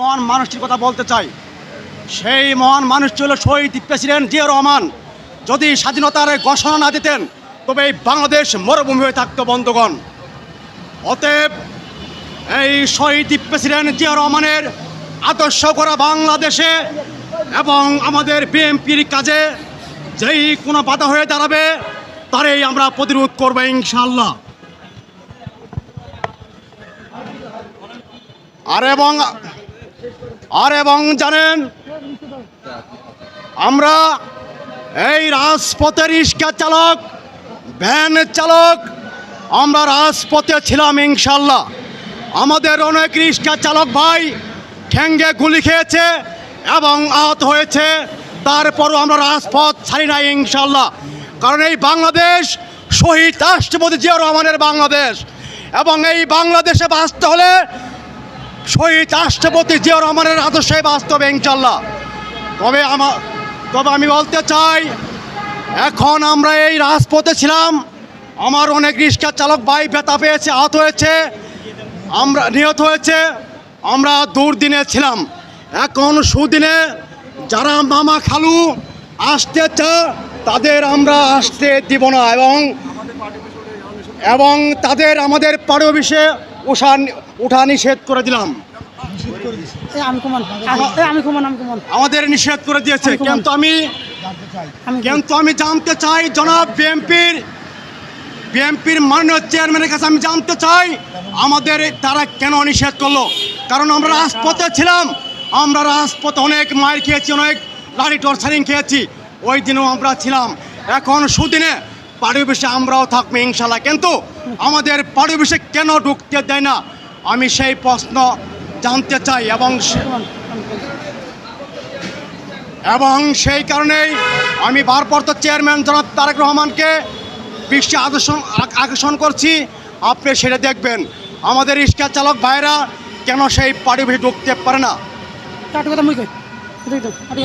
মহান মানুষটির কথা বলতে চাই। সেই মহান মানুষটি হলো শহীদ প্রেসিডেন্ট জিয়া রহমান। যদি স্বাধীনতার ঘোষণা না দিতেন, তবে এই বাংলাদেশ মরুভূমি হয়ে থাকতো বন্ধুগণ। অতএব এই শহীদ প্রেসিডেন্ট জিয়া রহমানের আদর্শ করা বাংলাদেশে এবং আমাদের বিএনপির কাজে যেই কোনো বাধা হয়ে দাঁড়াবে, তারই আমরা প্রতিরোধ করব ইনশাল্লাহ আর এবং আর এবং জানেন, আমরা এই রাজপথে রিক্সা চালক, ভ্যান চালক, আমরা রাজপথে ছিলাম ইনশাল্লাহ আমাদের অনেক রিক্সা চালক ভাই ঠেঙ্গে গুলি খেয়েছে এবং আহত হয়েছে। তারপরও আমরা রাজপথ ছাড়ি নাই ইনশাল্লাহ কারণ এই বাংলাদেশ শহীদ রাষ্ট্রপতি জিয়া রহমানের বাংলাদেশ। এবং এই বাংলাদেশে বাঁচতে হলে শহীদ রাষ্ট্রপতি জিয়া রহমানের আদর্শে বাস্তবে ইনশাল্লাহ তবে আমার তবে আমি বলতে চাই, এখন আমরা এই রাজপথে ছিলাম। আমার অনেক রিক্সা চালক ভাই ব্যথা পেয়েছে, আহত হয়েছে। আমরা, নিহত হয়েছে। আমরা দুর্দিনে ছিলাম। এখন সুদিনে যারা মামা খালু আসতে চা তাদের আমরা আসতে দিব না এবং এবং তাদের আমাদের পাড়ে অফিসে উঠা নিষেধ করে দিলাম। আমাদের নিষেধ করে দিয়েছে। কিন্তু আমি আমি কিন্তু আমি জানতে চাই জনাব বিএনপির বিএনপির মাননীয় চেয়ারম্যানের কাছে আমি জানতে চাই আমাদের তারা কেন নিষেধ করল? কারণ আমরা রাজপথে ছিলাম। আমরা রাজপথে অনেক মায়ের খেয়েছি অনেক লাড়ি টর্চারিং খেয়েছি। ওই দিনেও আমরা ছিলাম। এখন সুদিনে অফিসে আমরাও থাকব ইনশাল্লাহ। কিন্তু আমাদের অফিসে কেন ঢুকতে দেয় না? আমি সেই প্রশ্ন জানতে চাই এবং। এবং সেই কারণেই আমি ভারপ্রাপ্ত চেয়ারম্যান জনাব তারেক রহমানকে বিশ্বে আকর্ষণ আকর্ষণ করছি। আপনি সেটা দেখবেন। আমাদের রিক্সা চালক ভাইরা কেন সেই পাড়ি ঢুকতে পারে না?